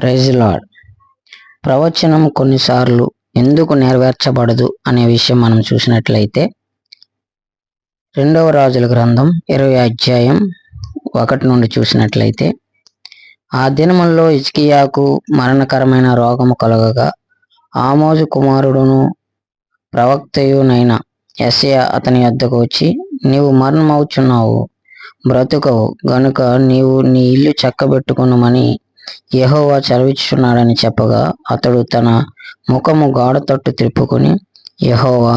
Praise lord ప్రవచనం కొన్నిసార్లు ఎందుకు నెరవేర్చబడదు అనే విషయం మనం చూసినట్లయితే రెండవ రాజుల గ్రంథం ఇరవై అధ్యాయం ఒకటి నుండి చూసినట్లయితే ఆ దినముల్లో ఇజ్కియాకు మరణకరమైన రోగము కలగగా ఆమోజు కుమారుడును ప్రవక్తయునైన ఎస్ఏ అతని యొద్దకు వచ్చి నీవు మరణమవుచున్నావు బ్రతుకవు గనుక నీవు నీ ఇల్లు చక్కబెట్టుకునమని యహోవా చదివిస్తున్నాడని చెప్పగా అతడు తన ముఖము గాఢ తట్టు తిప్పుకొని యహోవా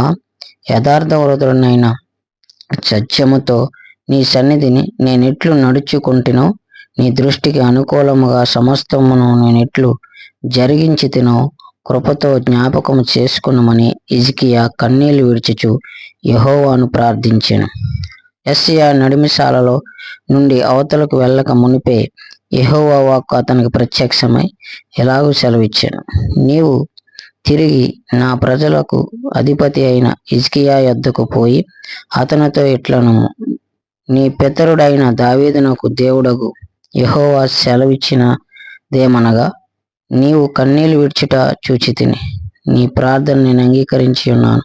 యథార్థ వృధుడనైన సత్యముతో నీ సన్నిధిని నేనిట్లు నడుచుకుంటునో నీ దృష్టికి అనుకూలముగా సమస్తమును నేనిట్లు జరిగించి తినో కృపతో జ్ఞాపకం చేసుకున్నామని ఇజికియా కన్నీళ్ళు విడిచుచు యహోవాను ప్రార్థించాను. ఎస్సిఆర్ నడిమిశాలలో నుండి అవతలకు వెళ్ళక మునిపే యెహోవా వాక్కు అతనికి ప్రత్యక్షమై ఎలాగూ సెలవిచ్చాను. నీవు తిరిగి నా ప్రజలకు అధిపతి అయిన ఇజ్కియా యొద్దకు పోయి అతనితో ఇట్లను నీ పితరుడైన దావీదునకు దేవుడగు. యహోవా సెలవిచ్చినదేమనగా నీవు కన్నీళ్ళు విడ్చుట చూచి తిని నీ ప్రార్థన నేను అంగీకరించి ఉన్నాను.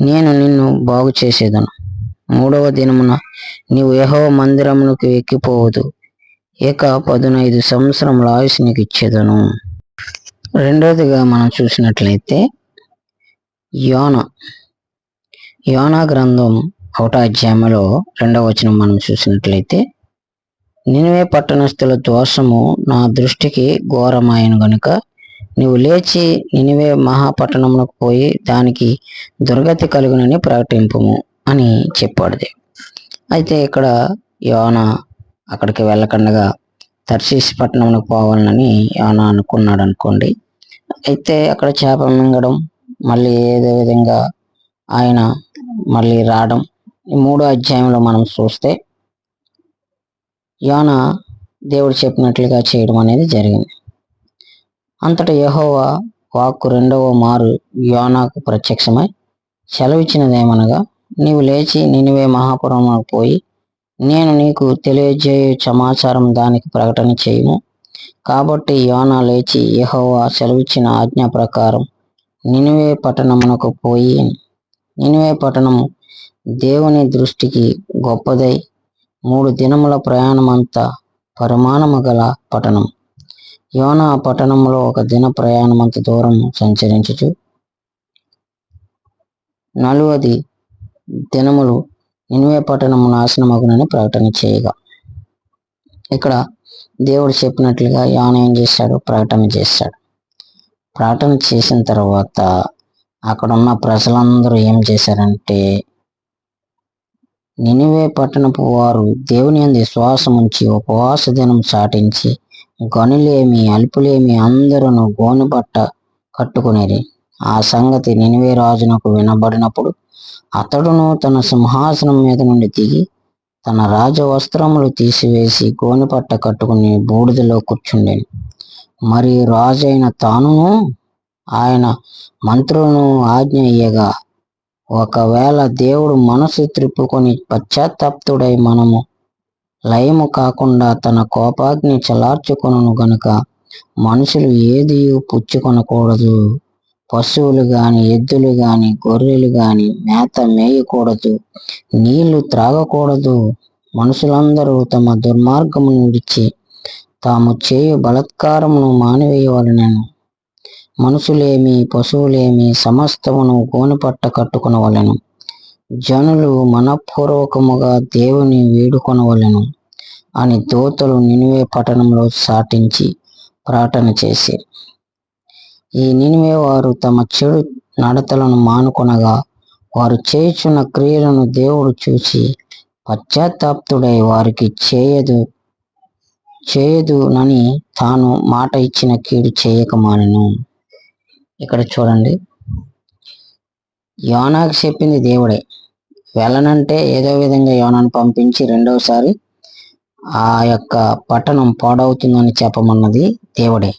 నేను నిన్ను బాగు చేసేదను మూడవ దినమున నీవు యహో మందిరమునకు ఎక్కిపోవదు ఇక పదునైదు సంవత్సరముల ఆయుష్ నీకు ఇచ్చేదను. రెండవదిగా మనం చూసినట్లయితే యోన యోనా గ్రంథం ఒకటో అధ్యాయంలో రెండవ వచనం మనం చూసినట్లయితే నినివే పట్టణస్థుల దోషము నా దృష్టికి ఘోరమాయను గనుక నీవు లేచి నినివే మహాపట్టణమునకు పోయి దానికి దుర్గతి కలుగునని ప్రకటింపుము. అని చెప్పాడు అయితే ఇక్కడ యోన అక్కడికి వెళ్ళకుండగా తర్శీస్ పట్టణంకు పోవాలని యోన అనుకున్నాడు అనుకోండి. అయితే అక్కడ చేప మింగడం మళ్ళీ ఏదో విధంగా ఆయన మళ్ళీ రావడం ఈ మూడో అధ్యాయంలో మనం చూస్తే యోన దేవుడు చెప్పినట్లుగా చేయడం అనేది జరిగింది. అంతటా యహోవా వాక్కు రెండవ మారు యోనాకు ప్రత్యక్షమై సెలవిచ్చినదేమనగా నీవు లేచి నినివే మహాపురమునకు పోయి నేను నీకు తెలియజేయు సమాచారం దానికి ప్రకటన చేయము. కాబట్టి యోనా లేచి యహోవా సెలవిచ్చిన ఆజ్ఞ ప్రకారం నినివే పట్టణమునకు పోయి నినివే పట్టణము దేవుని దృష్టికి గొప్పదై మూడు దినముల ప్రయాణమంతా పరిమాణము గల పట్టణం. యోనా పట్టణంలో ఒక దిన ప్రయాణమంత దూరం సంచరించుచు నలువది దినములు నినివే పట్టణము నాశనమగునని ప్రకటన చేయగా. ఇక్కడ దేవుడు చెప్పినట్లుగా యాన ఏం చేశాడు? ప్రకటన చేశాడు. ప్రకటన చేసిన తర్వాత అక్కడ ఉన్న ప్రజలందరూ ఏం చేశారంటే నినివే పట్టణపు వారు దేవుని అంది విశ్వాసం ఉంచి ఉపవాస దినం చాటించి గనులేమి అల్పులేమి అందరూ గోనుబట్ట కట్టుకునేది ఆ సంగతి నినివే రాజునకు వినబడినప్పుడు అతడును తన సింహాసనం మీద నుండి దిగి తన రాజ వస్త్రములు తీసివేసి గోనిపట్ట కట్టుకుని బూడిదలో కూర్చుండేను. మరి రాజైన తానును ఆయన మంత్రులను ఆజ్ఞ ఇయ్యగా ఒకవేళ దేవుడు మనసు త్రిప్పుకొని పశ్చాత్తాప్తుడై మనము లయము కాకుండా తన కోపాగ్ని చలార్చుకొను గనుక మనుషులు ఏది పుచ్చుకొనకూడదు. పశువులు గాని ఎద్దులు గాని గొర్రెలు గాని మేత మేయకూడదు నీళ్ళు త్రాగకూడదు. మనుషులందరూ తమ దుర్మార్గమును విడిచి తాము చేయు బలత్కారమును మానివేయవలనను మనుషులేమి పశువులేమి సమస్తమును గోనుపట్ట కట్టుకునవలను. జనులు మనపూర్వకముగా దేవుని వేడుకొనవలెను అని దూతలు నినివే పట్టణంలో సాటించి ప్రార్థన చేశారు ఈ నినివే వారు తమ చెడు నడతలను మానుకొనగా వారు చేయుచున్న క్రియలను దేవుడు చూసి పశ్చాత్తాప్తుడై వారికి చేయదు చేయదునని తాను మాట ఇచ్చిన కీడు చేయక మానెను ఇక్కడ చూడండి. యోనాకు చెప్పింది దేవుడే. వెళ్ళనంటే ఏదో విధంగా యోనాను పంపించి రెండవసారి ఆ యొక్క పట్టణం పాడవుతుందని చెప్పమన్నది దేవుడే.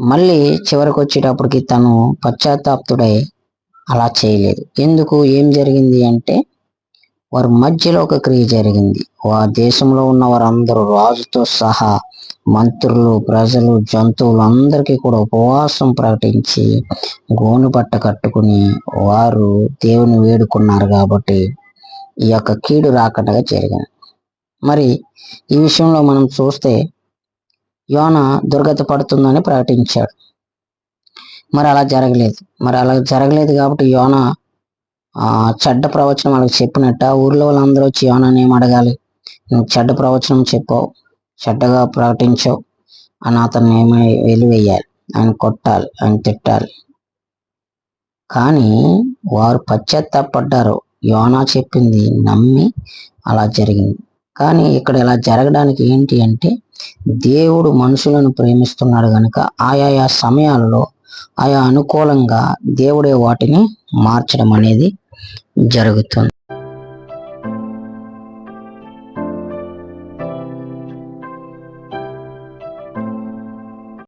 మళ్ళీ చివరికి వచ్చేటప్పటికి తను పశ్చాత్తాప్తుడై అలా చేయలేదు. ఎందుకు? ఏం జరిగింది అంటే వారి మధ్యలో ఒక క్రియ జరిగింది. ఆ దేశంలో ఉన్న వారందరూ రాజుతో సహా మంత్రులు ప్రజలు జంతువులు అందరికీ కూడా ఉపవాసం ప్రకటించి గోను బట్ట కట్టుకుని వారు దేవుని వేడుకున్నారు కాబట్టి ఈ యొక్క కీడు రాకుండా జరిగింది. మరి ఈ విషయంలో మనం చూస్తే యోన దుర్గతి పడుతుందని ప్రకటించాడు. మరి అలా జరగలేదు. మరి అలా జరగలేదు కాబట్టి యోన చెడ్డ ప్రవచనం వాళ్ళకి చెప్పినట్ట ఊర్లో వాళ్ళందరూ వచ్చి యోనని ఏం అడగాలి? నువ్వు చెడ్డ ప్రవచనం చెప్పావు చెడ్డగా ప్రకటించావు అని అతన్ని ఏమై వెలివేయాలి? ఆయన కొట్టాలి ఆయన తిట్టాలి. కానీ వారు పశ్చాత్తాపడ్డారు. యోనా చెప్పింది నమ్మి అలా జరిగింది. కానీ ఇక్కడ ఇలా జరగడానికి ఏంటి అంటే దేవుడు మనుషులను ప్రేమిస్తున్నాడు కనుక ఆయా సమయాల్లో ఆయా అనుకూలంగా దేవుడే వాటిని మార్చడం అనేది జరుగుతుంది.